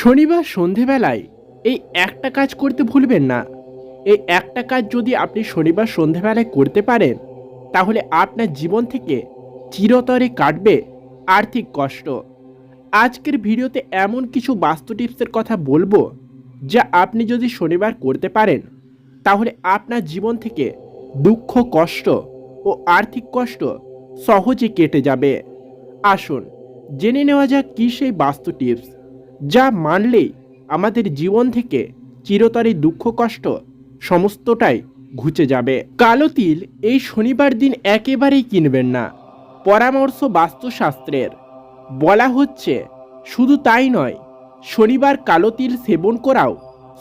শনিবার সন্ধেবেলায় এই একটা কাজ করতে ভুলবেন না। এই একটা কাজ যদি আপনি শনিবার সন্ধেবেলায় করতে পারেন, তাহলে আপনার জীবন থেকে চিরতরে কাটবে আর্থিক কষ্ট। আজকের ভিডিওতে এমন কিছু বাস্তু টিপসের কথা বলব, যা আপনি যদি শনিবার করতে পারেন, তাহলে আপনার জীবন থেকে দুঃখ, কষ্ট ও আর্থিক কষ্ট সহজে কেটে যাবে। আসুন, জেনে নেওয়া যাক কী সেই বাস্তু টিপস। যা মানলেই আমাদের জীবন থেকে চিরতরে দুঃখ, কষ্ট সমস্তটাই ঘুচে যাবে। কালো তিল এই শনিবার দিন একেবারেই কিনবেন না। পরামর্শ বাস্তুশাস্ত্রের। বলা হচ্ছে, শুধু তাই নয়, শনিবার কালো তিল সেবন করাও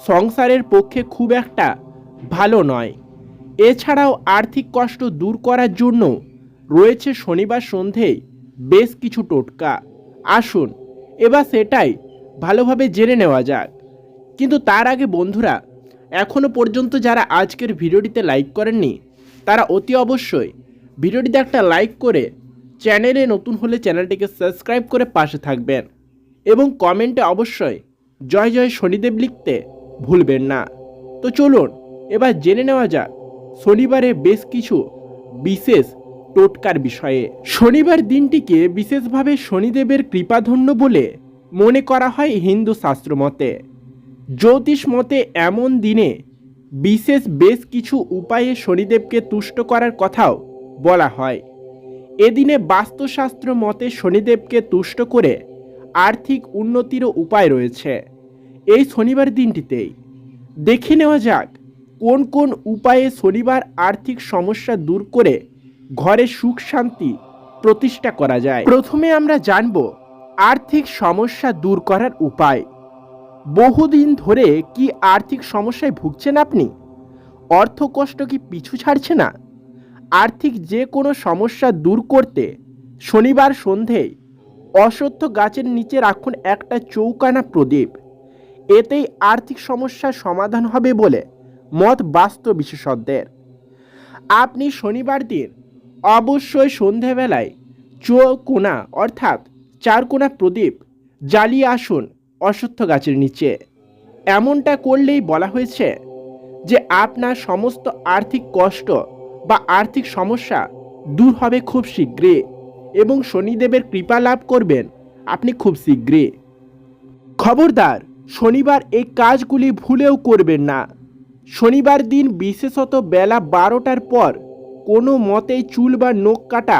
সংসারের পক্ষে খুব একটা ভালো নয়। এছাড়াও আর্থিক কষ্ট দূর করার জন্য রয়েছে শনিবার সন্ধেয় বেশ কিছু টোটকা। আসুন, এবার সেটাই ভালোভাবে জেনে নেওয়া যাক। কিন্তু তার আগে বন্ধুরা এখনও পর্যন্ত যারা আজকের ভিডিওটিতে লাইক করেননি, তারা অতি অবশ্যই ভিডিওটিতে একটা লাইক করে চ্যানেলে নতুন হলে চ্যানেলটিকে সাবস্ক্রাইব করে পাশে থাকবেন এবং কমেন্টে অবশ্যই জয় জয় শনিদেব লিখতে ভুলবেন না। তো চলুন, এবার জেনে নেওয়া যাক শনিবারে বেশ কিছু বিশেষ টোটকার বিষয়ে। শনিবার দিনটিকে বিশেষভাবে শনিদেবের কৃপাধন্য বলে মনে করা হয় হিন্দু শাস্ত্র মতে, জ্যোতিষ মতে এমন দিনে বিশেষ বেশ কিছু উপায়ে শনিদেবকে তুষ্ট করার কথাও বলা হয়। এদিনে বাস্তুশাস্ত্র মতে শনিদেবকে তুষ্ট করে আর্থিক উন্নতিরও উপায় রয়েছে। এই শনিবার দিনটিতেই দেখে নেওয়া যাক কোন কোন উপায়ে শনিবার আর্থিক সমস্যা দূর করে ঘরে সুখ শান্তি প্রতিষ্ঠা করা যায়। প্রথমে আমরা জানব আর্থিক সমস্যা দূর করার উপায়। বহুদিন ধরে কি আর্থিক সমস্যায় ভুগছেন আপনি? অর্থকষ্ট কি পিছু ছাড়ছে না? আর্থিক যে কোনো সমস্যা দূর করতে শনিবার সন্ধেয় অশ্বত্থ গাছের নিচে রাখুন একটা চৌকানা প্রদীপ। এতেই আর্থিক সমস্যার সমাধান হবে বলে মত বাস্তব বিশেষজ্ঞদের। আপনি শনিবার দিন অবশ্যই সন্ধেবেলায় চৌকোনা অর্থাৎ চারকোনা প্রদীপ জ্বালিয়ে আসুন অশ্বত্থ গাছের নিচে। এমনটা করলেই বলা হয়েছে যে আপনার সমস্ত আর্থিক কষ্ট বা আর্থিক সমস্যা দূর হবে খুব শীঘ্রই এবং শনিদেবের কৃপা লাভ করবেন আপনি খুব শীঘ্রই। খবরদার, শনিবার এই কাজগুলি ভুলেও করবেন না। শনিবার দিন বিশেষত বেলা বারোটার পর কোনো মতেই চুল বা নখ কাটা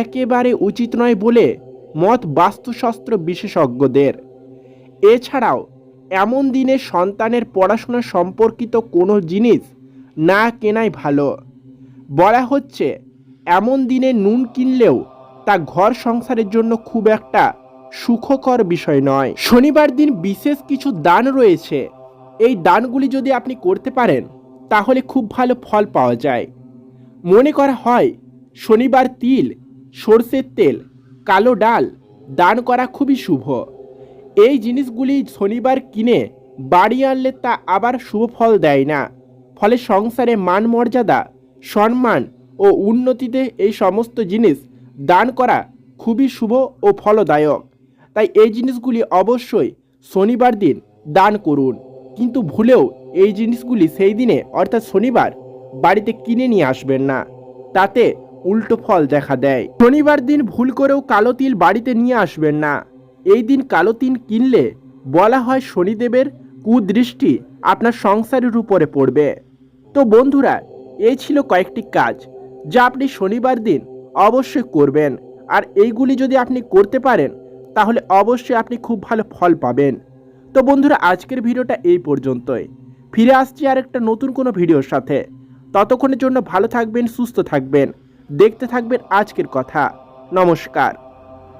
একেবারে উচিত নয় বলে মত বাস্তুশাস্ত্র বিশেষজ্ঞদের। এছাড়াও, এমন দিনে সন্তানের পড়াশোনা সম্পর্কিত কোনো জিনিস না কেনাই ভালো। বলা হচ্ছে, এমন দিনে নুন কিনলেও তা ঘর সংসারের জন্য খুব একটা সুখকর বিষয় নয়। শনিবার দিন বিশেষ কিছু দান রয়েছে। এই দানগুলি যদি আপনি করতে পারেন, তাহলে খুব ভালো ফল পাওয়া যায়। মনে করা হয়, শনিবার তিল, সর্ষের তেল কালো ডাল দান করা খুবই শুভ। এই জিনিসগুলি শনিবার কিনে বাড়ি আনলে তা আবার শুভ ফল দেয় না। ফলে সংসারে মান মর্যাদা সম্মান ও উন্নতিতে এই সমস্ত জিনিস দান করা খুবই শুভ ও ফলদায়ক। তাই এই জিনিসগুলি অবশ্যই শনিবার দিন দান করুন। কিন্তু ভুলেও এই জিনিসগুলি সেই দিনে, অর্থাৎ শনিবার, বাড়িতে কিনে নিয়ে আসবেন না। তাতে উল্টো ফল দেখা দেয়। শনিবার দিন ভুল করেও কালো তিল বাড়িতে নিয়ে আসবেন না। এই দিন কালো তিল কিনলে বলা হয় শনিদেবের কুদৃষ্টি আপনার সংসারের উপরে পড়বে। তো বন্ধুরা, এই ছিল কয়েকটি কাজ যা আপনি শনিবার দিন অবশ্যই করবেন। আর এইগুলি যদি আপনি করতে পারেন, তাহলে অবশ্যই আপনি খুব ভালো ফল পাবেন। তো বন্ধুরা, আজকের ভিডিওটা এই পর্যন্তই। ফিরে আসছি আর একটা নতুন কোনো ভিডিওর সাথে। ততক্ষণের জন্য ভালো থাকবেন, সুস্থ থাকবেন। দেখতে থাকবেন আজকের কথা। নমস্কার।